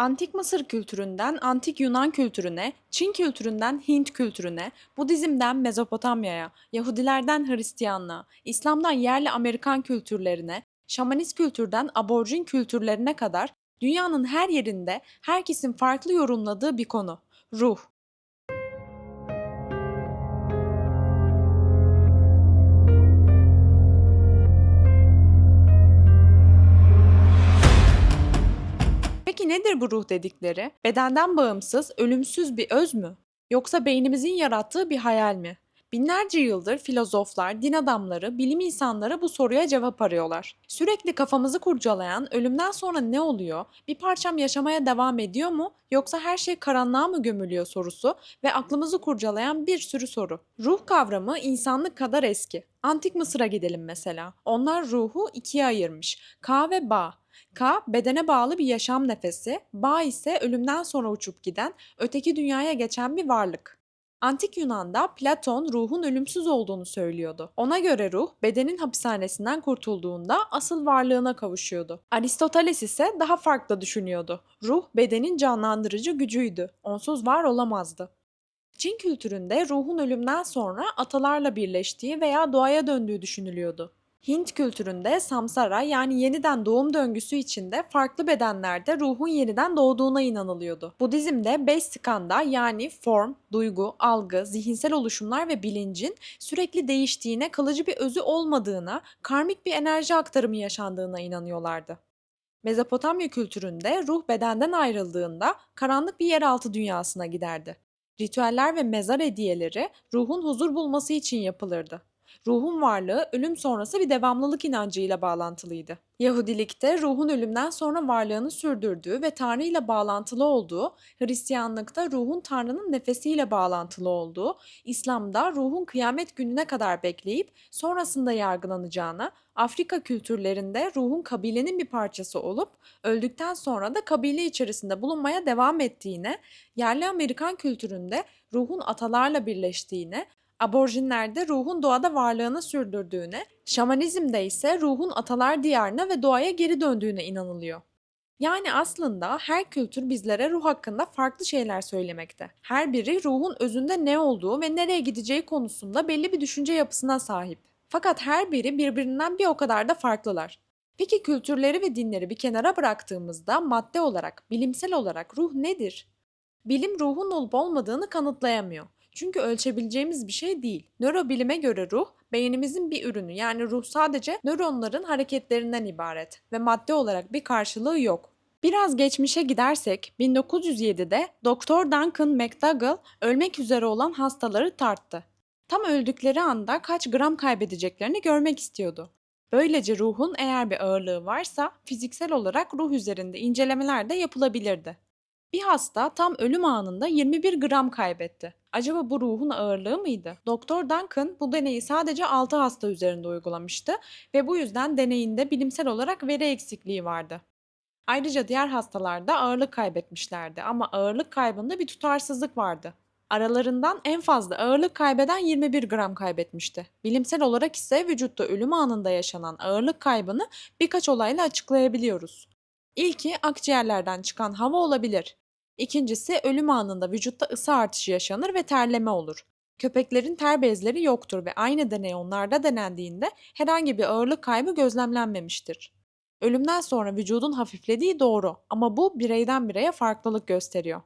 Antik Mısır kültüründen antik Yunan kültürüne, Çin kültüründen Hint kültürüne, Budizm'den Mezopotamya'ya, Yahudilerden Hristiyanlığa, İslam'dan yerli Amerikan kültürlerine, şamanist kültürden aborjin kültürlerine kadar dünyanın her yerinde herkesin farklı yorumladığı bir konu. Ruh. Nedir bu ruh dedikleri? Bedenden bağımsız, ölümsüz bir öz mü? Yoksa beynimizin yarattığı bir hayal mi? Binlerce yıldır filozoflar, din adamları, bilim insanları bu soruya cevap arıyorlar. Sürekli kafamızı kurcalayan ölümden sonra ne oluyor? Bir parçam yaşamaya devam ediyor mu? Yoksa her şey karanlığa mı gömülüyor sorusu ve aklımızı kurcalayan bir sürü soru. Ruh kavramı insanlık kadar eski. Antik Mısır'a gidelim mesela. Onlar ruhu ikiye ayırmış. Ka ve Ba. Ka, bedene bağlı bir yaşam nefesi, Ba ise ölümden sonra uçup giden, öteki dünyaya geçen bir varlık. Antik Yunan'da Platon ruhun ölümsüz olduğunu söylüyordu. Ona göre ruh bedenin hapishanesinden kurtulduğunda asıl varlığına kavuşuyordu. Aristoteles ise daha farklı düşünüyordu. Ruh bedenin canlandırıcı gücüydü. Onsuz var olamazdı. Çin kültüründe ruhun ölümden sonra atalarla birleştiği veya doğaya döndüğü düşünülüyordu. Hint kültüründe samsara yani yeniden doğum döngüsü içinde farklı bedenlerde ruhun yeniden doğduğuna inanılıyordu. Budizm'de beş skanda yani form, duygu, algı, zihinsel oluşumlar ve bilincin sürekli değiştiğine, kalıcı bir özü olmadığına, karmik bir enerji aktarımı yaşandığına inanıyorlardı. Mezopotamya kültüründe ruh bedenden ayrıldığında karanlık bir yeraltı dünyasına giderdi. Ritüeller ve mezar hediyeleri ruhun huzur bulması için yapılırdı. Ruhun varlığı ölüm sonrası bir devamlılık inancıyla bağlantılıydı. Yahudilikte ruhun ölümden sonra varlığını sürdürdüğü ve Tanrı ile bağlantılı olduğu, Hristiyanlıkta ruhun Tanrı'nın nefesiyle bağlantılı olduğu, İslam'da ruhun kıyamet gününe kadar bekleyip sonrasında yargılanacağına, Afrika kültürlerinde ruhun kabilenin bir parçası olup öldükten sonra da kabile içerisinde bulunmaya devam ettiğine, yerli Amerikan kültüründe ruhun atalarla birleştiğine, aborjinlerde ruhun doğada varlığını sürdürdüğüne, şamanizmde ise ruhun atalar diyarına ve doğaya geri döndüğüne inanılıyor. Yani aslında her kültür bizlere ruh hakkında farklı şeyler söylemekte. Her biri ruhun özünde ne olduğu ve nereye gideceği konusunda belli bir düşünce yapısına sahip. Fakat her biri birbirinden bir o kadar da farklılar. Peki kültürleri ve dinleri bir kenara bıraktığımızda madde olarak, bilimsel olarak ruh nedir? Bilim ruhun olup olmadığını kanıtlayamıyor. Çünkü ölçebileceğimiz bir şey değil. Nörobilime göre ruh, beynimizin bir ürünü yani ruh sadece nöronların hareketlerinden ibaret ve madde olarak bir karşılığı yok. Biraz geçmişe gidersek 1907'de Dr. Duncan McDougall ölmek üzere olan hastaları tarttı. Tam öldükleri anda kaç gram kaybedeceklerini görmek istiyordu. Böylece ruhun eğer bir ağırlığı varsa fiziksel olarak ruh üzerinde incelemeler de yapılabilirdi. Bir hasta tam ölüm anında 21 gram kaybetti. Acaba bu ruhun ağırlığı mıydı? Doktor Duncan bu deneyi sadece 6 hasta üzerinde uygulamıştı ve bu yüzden deneyinde bilimsel olarak veri eksikliği vardı. Ayrıca diğer hastalarda ağırlık kaybetmişlerdi ama ağırlık kaybında bir tutarsızlık vardı. Aralarından en fazla ağırlık kaybeden 21 gram kaybetmişti. Bilimsel olarak ise vücutta ölüm anında yaşanan ağırlık kaybını birkaç olayla açıklayabiliyoruz. İlki akciğerlerden çıkan hava olabilir. İkincisi ölüm anında vücutta ısı artışı yaşanır ve terleme olur. Köpeklerin ter bezleri yoktur ve aynı deney onlarda denendiğinde herhangi bir ağırlık kaybı gözlemlenmemiştir. Ölümden sonra vücudun hafiflediği doğru ama bu bireyden bireye farklılık gösteriyor.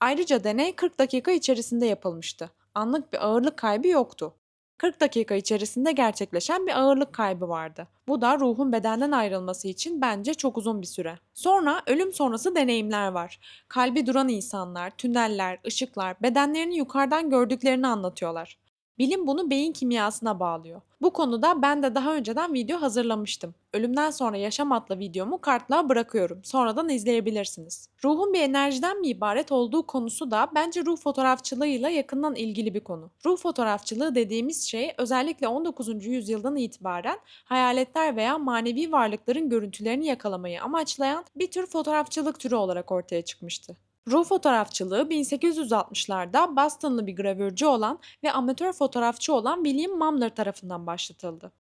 Ayrıca deney 40 dakika içerisinde yapılmıştı. Anlık bir ağırlık kaybı yoktu. 40 dakika içerisinde gerçekleşen bir ağırlık kaybı vardı. Bu da ruhun bedenden ayrılması için bence çok uzun bir süre. Sonra ölüm sonrası deneyimler var. Kalbi duran insanlar, tüneller, ışıklar, bedenlerini yukarıdan gördüklerini anlatıyorlar. Bilim bunu beyin kimyasına bağlıyor. Bu konuda ben de daha önceden video hazırlamıştım. Ölümden sonra yaşam adlı videomu kartlığa bırakıyorum. Sonradan izleyebilirsiniz. Ruhun bir enerjiden mi ibaret olduğu konusu da bence ruh fotoğrafçılığıyla yakından ilgili bir konu. Ruh fotoğrafçılığı dediğimiz şey özellikle 19. yüzyıldan itibaren hayaletler veya manevi varlıkların görüntülerini yakalamayı amaçlayan bir tür fotoğrafçılık türü olarak ortaya çıkmıştı. Ruh fotoğrafçılığı 1860'larda Bostonlı bir gravürcü olan ve amatör fotoğrafçı olan William Mumler tarafından başlatıldı.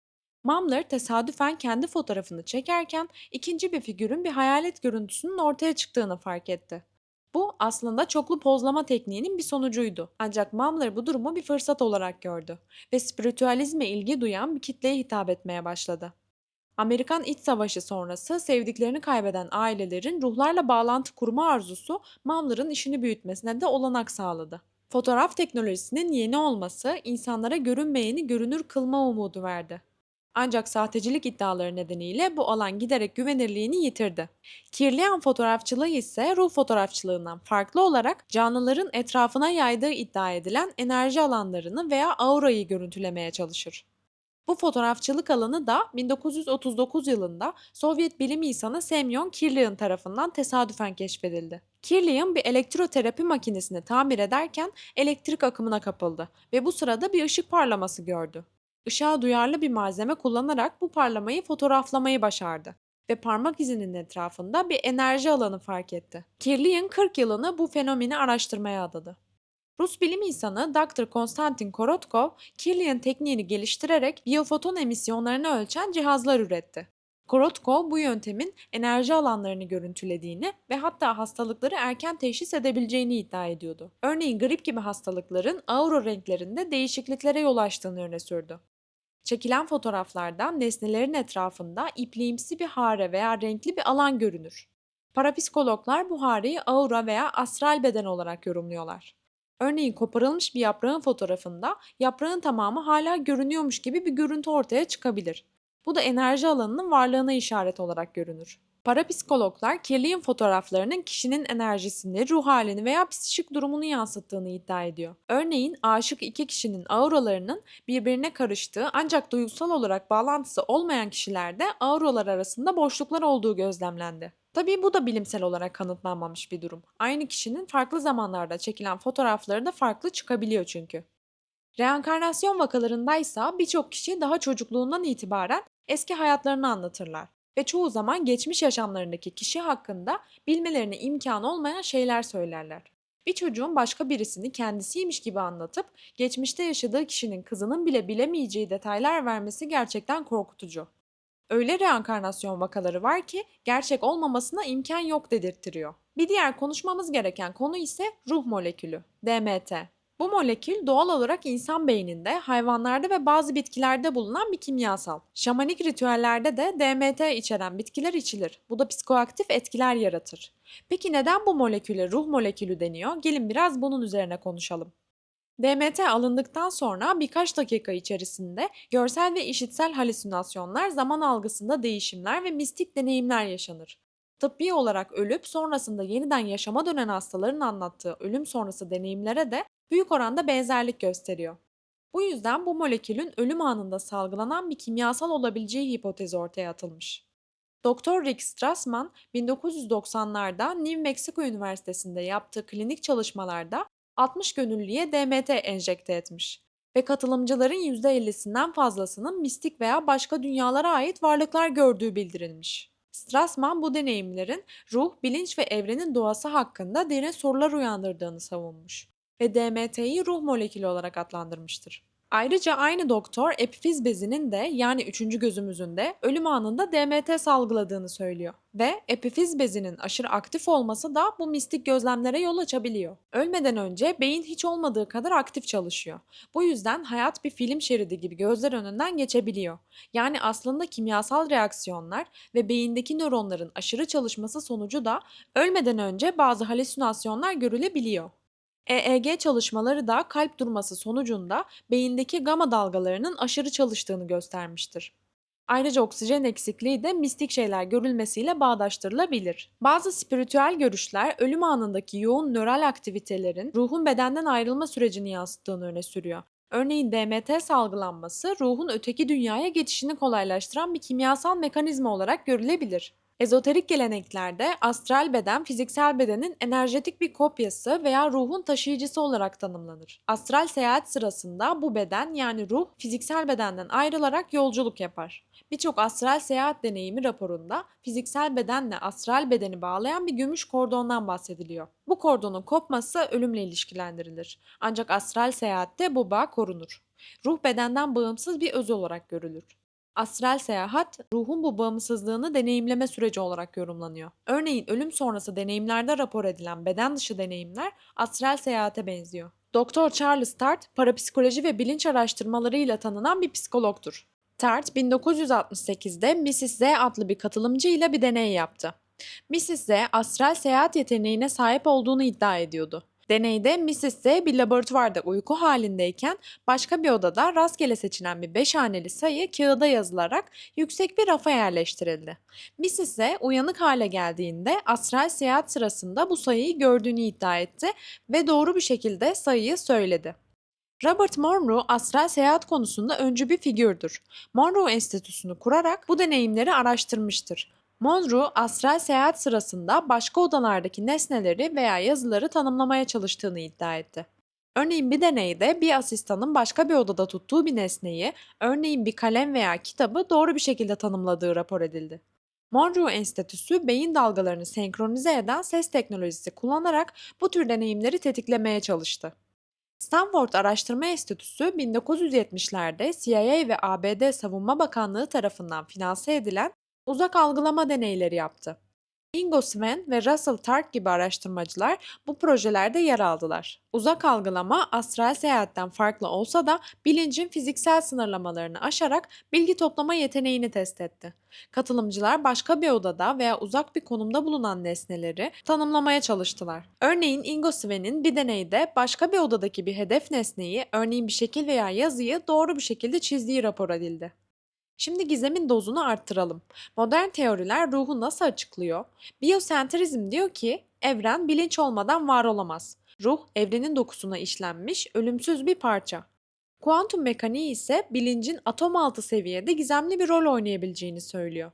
Mumler tesadüfen kendi fotoğrafını çekerken ikinci bir figürün bir hayalet görüntüsünün ortaya çıktığını fark etti. Bu aslında çoklu pozlama tekniğinin bir sonucuydu. Ancak Mumler bu durumu bir fırsat olarak gördü ve spiritüalizme ilgi duyan bir kitleye hitap etmeye başladı. Amerikan İç Savaşı sonrası sevdiklerini kaybeden ailelerin ruhlarla bağlantı kurma arzusu Mumler'ın işini büyütmesine de olanak sağladı. Fotoğraf teknolojisinin yeni olması insanlara görünmeyeni görünür kılma umudu verdi. Ancak sahtecilik iddiaları nedeniyle bu alan giderek güvenirliğini yitirdi. Kirliyan fotoğrafçılığı ise ruh fotoğrafçılığından farklı olarak canlıların etrafına yaydığı iddia edilen enerji alanlarını veya aurayı görüntülemeye çalışır. Bu fotoğrafçılık alanı da 1939 yılında Sovyet bilim insanı Semyon Kirlian tarafından tesadüfen keşfedildi. Kirlian bir elektroterapi makinesini tamir ederken elektrik akımına kapıldı ve bu sırada bir ışık parlaması gördü. Işığa duyarlı bir malzeme kullanarak bu parlamayı fotoğraflamayı başardı ve parmak izinin etrafında bir enerji alanı fark etti. Kirlian 40 yılını bu fenomeni araştırmaya adadı. Rus bilim insanı Dr. Konstantin Korotkov, Kirlian tekniğini geliştirerek biyofoton emisyonlarını ölçen cihazlar üretti. Korotkov bu yöntemin enerji alanlarını görüntülediğini ve hatta hastalıkları erken teşhis edebileceğini iddia ediyordu. Örneğin grip gibi hastalıkların aura renklerinde değişikliklere yol açtığını öne sürdü. Çekilen fotoğraflardan nesnelerin etrafında ipliğimsi bir hare veya renkli bir alan görünür. Parapsikologlar bu hareyi aura veya astral beden olarak yorumluyorlar. Örneğin koparılmış bir yaprağın fotoğrafında yaprağın tamamı hala görünüyormuş gibi bir görüntü ortaya çıkabilir. Bu da enerji alanının varlığına işaret olarak görünür. Parapsikologlar kirliğin fotoğraflarının kişinin enerjisini, ruh halini veya psikik durumunu yansıttığını iddia ediyor. Örneğin aşık iki kişinin auralarının birbirine karıştığı ancak duygusal olarak bağlantısı olmayan kişilerde auralar arasında boşluklar olduğu gözlemlendi. Tabii bu da bilimsel olarak kanıtlanmamış bir durum. Aynı kişinin farklı zamanlarda çekilen fotoğrafları da farklı çıkabiliyor çünkü. Reenkarnasyon vakalarındaysa birçok kişi daha çocukluğundan itibaren eski hayatlarını anlatırlar ve çoğu zaman geçmiş yaşamlarındaki kişi hakkında bilmelerine imkan olmayan şeyler söylerler. Bir çocuğun başka birisini kendisiymiş gibi anlatıp geçmişte yaşadığı kişinin kızının bile bilemeyeceği detaylar vermesi gerçekten korkutucu. Öyle reenkarnasyon vakaları var ki gerçek olmamasına imkan yok dedirttiriyor. Bir diğer konuşmamız gereken konu ise ruh molekülü, DMT. Bu molekül doğal olarak insan beyninde, hayvanlarda ve bazı bitkilerde bulunan bir kimyasal. Şamanik ritüellerde de DMT içeren bitkiler içilir. Bu da psikoaktif etkiler yaratır. Peki neden bu moleküle ruh molekülü deniyor? Gelin biraz bunun üzerine konuşalım. DMT alındıktan sonra birkaç dakika içerisinde görsel ve işitsel halüsinasyonlar, zaman algısında değişimler ve mistik deneyimler yaşanır. Tıbbi olarak ölüp sonrasında yeniden yaşama dönen hastaların anlattığı ölüm sonrası deneyimlere de büyük oranda benzerlik gösteriyor. Bu yüzden bu molekülün ölüm anında salgılanan bir kimyasal olabileceği hipotezi ortaya atılmış. Dr. Rick Strassman 1990'larda New Mexico Üniversitesi'nde yaptığı klinik çalışmalarda 60 gönüllüye DMT enjekte etmiş ve katılımcıların %50'sinden fazlasının mistik veya başka dünyalara ait varlıklar gördüğü bildirilmiş. Strassman bu deneyimlerin ruh, bilinç ve evrenin doğası hakkında derin sorular uyandırdığını savunmuş ve DMT'yi ruh molekülü olarak adlandırmıştır. Ayrıca aynı doktor epifiz bezinin de yani üçüncü gözümüzün de ölüm anında DMT salgıladığını söylüyor. Ve epifiz bezinin aşırı aktif olması da bu mistik gözlemlere yol açabiliyor. Ölmeden önce beyin hiç olmadığı kadar aktif çalışıyor. Bu yüzden hayat bir film şeridi gibi gözler önünden geçebiliyor. Yani aslında kimyasal reaksiyonlar ve beyindeki nöronların aşırı çalışması sonucu da ölmeden önce bazı halüsinasyonlar görülebiliyor. EEG çalışmaları da kalp durması sonucunda beyindeki gama dalgalarının aşırı çalıştığını göstermiştir. Ayrıca oksijen eksikliği de mistik şeyler görülmesiyle bağdaştırılabilir. Bazı spiritüel görüşler ölüm anındaki yoğun nöral aktivitelerin ruhun bedenden ayrılma sürecini yansıttığını öne sürüyor. Örneğin DMT salgılanması ruhun öteki dünyaya geçişini kolaylaştıran bir kimyasal mekanizma olarak görülebilir. Ezoterik geleneklerde astral beden fiziksel bedenin enerjetik bir kopyası veya ruhun taşıyıcısı olarak tanımlanır. Astral seyahat sırasında bu beden yani ruh fiziksel bedenden ayrılarak yolculuk yapar. Birçok astral seyahat deneyimi raporunda fiziksel bedenle astral bedeni bağlayan bir gümüş kordondan bahsediliyor. Bu kordonun kopması ölümle ilişkilendirilir. Ancak astral seyahatte bu bağ korunur. Ruh bedenden bağımsız bir öz olarak görülür. Astral seyahat, ruhun bu bağımsızlığını deneyimleme süreci olarak yorumlanıyor. Örneğin ölüm sonrası deneyimlerde rapor edilen beden dışı deneyimler astral seyahate benziyor. Dr. Charles Tart, parapsikoloji ve bilinç araştırmalarıyla tanınan bir psikologtur. Tart, 1968'de Mrs. Z adlı bir katılımcı ile bir deney yaptı. Mrs. Z, astral seyahat yeteneğine sahip olduğunu iddia ediyordu. Deneyde Mrs. Z bir laboratuvarda uyku halindeyken başka bir odada rastgele seçilen bir 5 haneli sayı kağıda yazılarak yüksek bir rafa yerleştirildi. Mrs. Z uyanık hale geldiğinde astral seyahat sırasında bu sayıyı gördüğünü iddia etti ve doğru bir şekilde sayıyı söyledi. Robert Monroe astral seyahat konusunda öncü bir figürdür. Monroe Enstitüsü'nü kurarak bu deneyimleri araştırmıştır. Monroe astral seyahat sırasında başka odalardaki nesneleri veya yazıları tanımlamaya çalıştığını iddia etti. Örneğin bir deneyde bir asistanın başka bir odada tuttuğu bir nesneyi, örneğin bir kalem veya kitabı doğru bir şekilde tanımladığı rapor edildi. Monroe Enstitüsü beyin dalgalarını senkronize eden ses teknolojisi kullanarak bu tür deneyimleri tetiklemeye çalıştı. Stanford Araştırma Enstitüsü 1970'lerde CIA ve ABD Savunma Bakanlığı tarafından finanse edilen uzak algılama deneyleri yaptı. Ingo Sven ve Russell Tark gibi araştırmacılar bu projelerde yer aldılar. Uzak algılama astral seyahatten farklı olsa da bilincin fiziksel sınırlamalarını aşarak bilgi toplama yeteneğini test etti. Katılımcılar başka bir odada veya uzak bir konumda bulunan nesneleri tanımlamaya çalıştılar. Örneğin Ingo Sven'in bir deneyde başka bir odadaki bir hedef nesneyi, örneğin bir şekil veya yazıyı doğru bir şekilde çizdiği rapor edildi. Şimdi gizemin dozunu arttıralım. Modern teoriler ruhu nasıl açıklıyor? Biyosentrizm diyor ki evren bilinç olmadan var olamaz. Ruh evrenin dokusuna işlenmiş ölümsüz bir parça. Kuantum mekaniği ise bilincin atom altı seviyede gizemli bir rol oynayabileceğini söylüyor.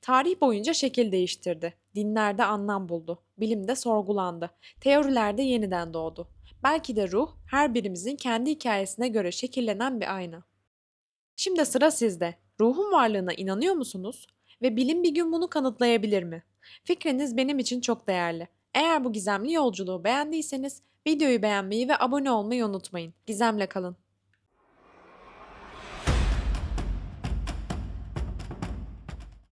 Tarih boyunca şekil değiştirdi. Dinlerde anlam buldu. Bilimde sorgulandı. Teorilerde yeniden doğdu. Belki de ruh her birimizin kendi hikayesine göre şekillenen bir ayna. Şimdi sıra sizde. Ruhun varlığına inanıyor musunuz? Ve bilim bir gün bunu kanıtlayabilir mi? Fikriniz benim için çok değerli. Eğer bu gizemli yolculuğu beğendiyseniz videoyu beğenmeyi ve abone olmayı unutmayın. Gizemle kalın.